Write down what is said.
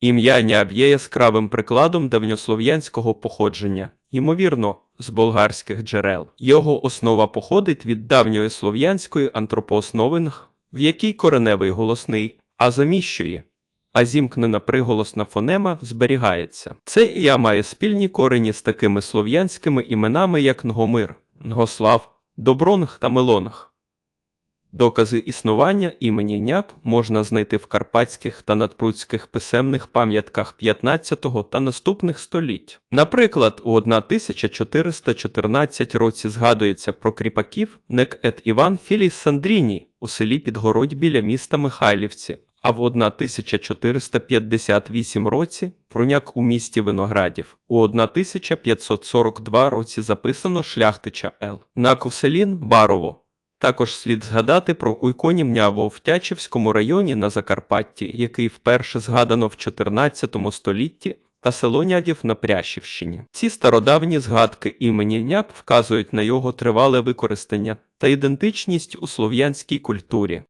Ім'я Няб є яскравим прикладом давньослов'янського походження, ймовірно, з болгарських джерел. Його основа походить від давньої слов'янської антропоосновинг, в якій кореневий голосний, а заміщує, а зімкнена приголосна фонема зберігається. Це ім'я має спільні корені з такими слов'янськими іменами, як Нгомир, Нгослав, Добронг та Мелонг. Докази існування імені Няп можна знайти в карпатських та надпрудських писемних пам'ятках 15 та наступних століть. Наприклад, у 1414 році згадується про кріпаків Некет Іван Філій Сандріні у селі Підгородь біля міста Михайлівці, а в 1458 році проняк у місті Виноградів. У 1542 році записано шляхтича Л. На Селін Барово. Також слід згадати про Уйконімняву в Тячівському районі на Закарпатті, який вперше згадано в 14 столітті, та село Нядів на Прящівщині. Ці стародавні згадки імені няк вказують на його тривале використання та ідентичність у слов'янській культурі.